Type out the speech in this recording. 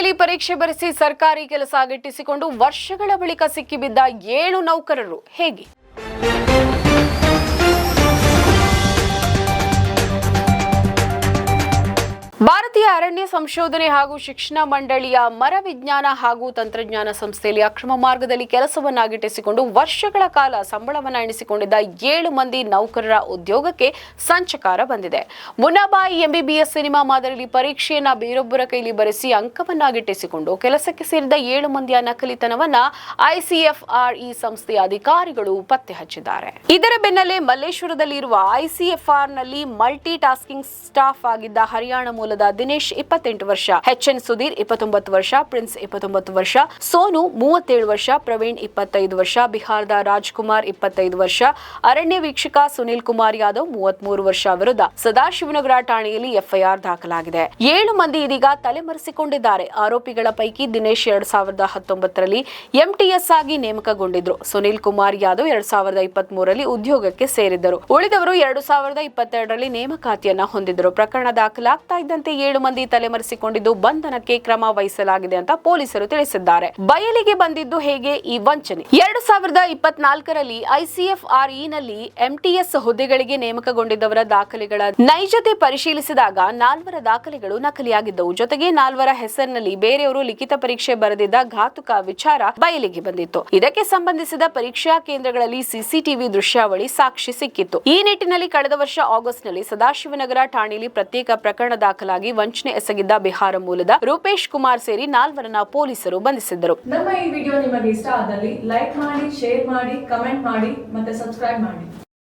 ಪರೀಕ್ಷೆ ಬರೆಸಿ ಸರ್ಕಾರಿ ಕೆಲಸ ಗಿಟ್ಟಿಸಿಕೊಂಡು ವರ್ಷಗಳ ಬಳಿಕ ಸಿಕ್ಕಿಬಿದ್ದ ಏಳು ನೌಕರರು ಹೇಗೆ? ಭಾರತೀಯ ಅರಣ್ಯ ಸಂಶೋಧನೆ ಹಾಗೂ ಶಿಕ್ಷಣ ಮಂಡಳಿಯ ಮರ ವಿಜ್ಞಾನ ಹಾಗೂ ತಂತ್ರಜ್ಞಾನ ಸಂಸ್ಥೆಯಲ್ಲಿ ಅಕ್ರಮ ಮಾರ್ಗದಲ್ಲಿ ಕೆಲಸವನ್ನಾಗಿಟ್ಟಿಸಿಕೊಂಡು ವರ್ಷಗಳ ಕಾಲ ಸಂಬಳವನ್ನ ಎಣಿಸಿಕೊಂಡಿದ್ದ ಏಳು ಮಂದಿ ನೌಕರರ ಉದ್ಯೋಗಕ್ಕೆ ಸಂಚಕಾರ ಬಂದಿದೆ. ಮುನ್ನಾಬಾಯಿ ಎಂಬಿಬಿಎಸ್ ಸಿನಿಮಾ ಮಾದರಿಯಲ್ಲಿ ಪರೀಕ್ಷೆಯನ್ನ ಬೇರೊಬ್ಬರ ಕೈಲಿ ಬರೆಸಿ ಅಂಕವನ್ನಾಗಿಟ್ಟಿಸಿಕೊಂಡು ಕೆಲಸಕ್ಕೆ ಸೇರಿದ ಏಳು ಮಂದಿಯ ನಕಲಿತನವನ್ನ ಐಸಿಎಫ್ಆರ್ಇ ಸಂಸ್ಥೆಯ ಅಧಿಕಾರಿಗಳು ಪತ್ತೆ ಹಚ್ಚಿದ್ದಾರೆ. ಇದರ ಬೆನ್ನಲ್ಲೇ ಮಲ್ಲೇಶ್ವರದಲ್ಲಿರುವ ಐಸಿಎಫ್ಆರ್ನಲ್ಲಿ ಮಲ್ಟಿ ಟಾಸ್ಕಿಂಗ್ ಸ್ಟಾಫ್ ಆಗಿದ್ದ ಹರಿಯಾಣ ಮೂಲದ ದಿನೇಶ್ ಇಪ್ಪತ್ತೆಂಟು ವರ್ಷ ಎನ್ ಸುಧೀರ್ ಇಪ್ಪತ್ತೊಂಬತ್ತು ವರ್ಷ, ಪ್ರಿನ್ಸ್ ಇಪ್ಪತ್ತೊಂಬತ್ತು ವರ್ಷ, ಸೋನು ಮೂವತ್ತೇಳು ವರ್ಷ, ಪ್ರವೀಣ್ ಇಪ್ಪತ್ತೈದು ವರ್ಷ, ಬಿಹಾರದ ರಾಜ್ಕುಮಾರ್ ಇಪ್ಪತ್ತೈದು ವರ್ಷ, ಅರಣ್ಯ ವೀಕ್ಷಕ ಸುನೀಲ್ ಕುಮಾರ್ ಯಾದವ್ ಮೂವತ್ಮೂರು ವರ್ಷ ವಿರುದ್ಧ ಸದಾಶಿವನಗರ ಠಾಣೆಯಲ್ಲಿ ಎಫ್ಐಆರ್ ದಾಖಲಾಗಿದೆ. ಏಳು ಮಂದಿ ಇದೀಗ ತಲೆಮರೆಸಿಕೊಂಡಿದ್ದಾರೆ. ಆರೋಪಿಗಳ ಪೈಕಿ ದಿನೇಶ್ ಎರಡ್ ಸಾವಿರದ ಹತ್ತೊಂಬತ್ತರಲ್ಲಿ ಎಂಟಿಎಸ್ ಆಗಿ ನೇಮಕಗೊಂಡಿದ್ರು. ಸುನೀಲ್ ಕುಮಾರ್ ಯಾದವ್ ಎರಡ್ ಸಾವಿರದ ಇಪ್ಪತ್ತ್ ಮೂರರಲ್ಲಿ ಉದ್ಯೋಗಕ್ಕೆ ಸೇರಿದ್ದರು. ಉಳಿದವರು ಎರಡು ಸಾವಿರದ ಇಪ್ಪತ್ತೆರಡರಲ್ಲಿ ನೇಮಕಾತಿಯನ್ನ ಹೊಂದಿದ್ದರು. ಪ್ರಕರಣ ದಾಖಲಾಗ್ತಾ ಇದ್ದಂತೆ ಏಳು ಮಂದಿ ತಲೆಮರೆಸಿಕೊಂಡಿದ್ದು ಬಂಧನಕ್ಕೆ ಕ್ರಮ ವಹಿಸಲಾಗಿದೆ ಅಂತ ಪೊಲೀಸರು ತಿಳಿಸಿದ್ದಾರೆ. ಬಯಲಿಗೆ ಬಂದಿದ್ದು ಹೇಗೆ ಈ ವಂಚನೆ? ಎರಡು ಸಾವಿರದ ಇಪ್ಪತ್ನಾಲ್ಕರಲ್ಲಿ ಐಸಿಎಫ್ ಆರ್ನಲ್ಲಿ ಎಂಟಿಎಸ್ ಹುದ್ದೆಗಳಿಗೆ ನೇಮಕಗೊಂಡಿದ್ದವರ ದಾಖಲೆಗಳ ನೈಜತೆ ಪರಿಶೀಲಿಸಿದಾಗ ನಾಲ್ವರ ದಾಖಲೆಗಳು ನಕಲಿಯಾಗಿದ್ದವು. ಜೊತೆಗೆ ನಾಲ್ವರ ಹೆಸರಿನಲ್ಲಿ ಬೇರೆಯವರು ಲಿಖಿತ ಪರೀಕ್ಷೆ ಬರೆದಿದ್ದ ಘಾತುಕ ವಿಚಾರ ಬಯಲಿಗೆ ಬಂದಿತ್ತು. ಇದಕ್ಕೆ ಸಂಬಂಧಿಸಿದ ಪರೀಕ್ಷಾ ಕೇಂದ್ರಗಳಲ್ಲಿ ಸಿಸಿಟಿವಿ ದೃಶ್ಯಾವಳಿ ಸಾಕ್ಷಿ ಸಿಕ್ಕಿತ್ತು. ಈ ನಿಟ್ಟಿನಲ್ಲಿ ಕಳೆದ ವರ್ಷ ಆಗಸ್ಟ್ನಲ್ಲಿ ಸದಾಶಿವನಗರ ಠಾಣೆಯಲ್ಲಿ ಪ್ರತ್ಯೇಕ ಪ್ರಕರಣ ದಾಖಲಾಗಿ ವಂಚನೆ ಎಸಗಿದ್ದ ಬಿಹಾರ ಮೂಲದ ರೂಪೇಶ್ ಕುಮಾರ್ ಸೇರಿ ನಾಲ್ವರನ್ನ ಪೊಲೀಸರು ಬಂಧಿಸಿದ್ದರು. ನಮ್ಮ ಈ ವಿಡಿಯೋ ನಿಮಗೆ ಇಷ್ಟ ಆದಲ್ಲಿ ಲೈಕ್ ಮಾಡಿ, ಶೇರ್ ಮಾಡಿ, ಕಮೆಂಟ್ ಮಾಡಿ ಮತ್ತೆ ಸಬ್ಸ್ಕ್ರೈಬ್ ಮಾಡಿ.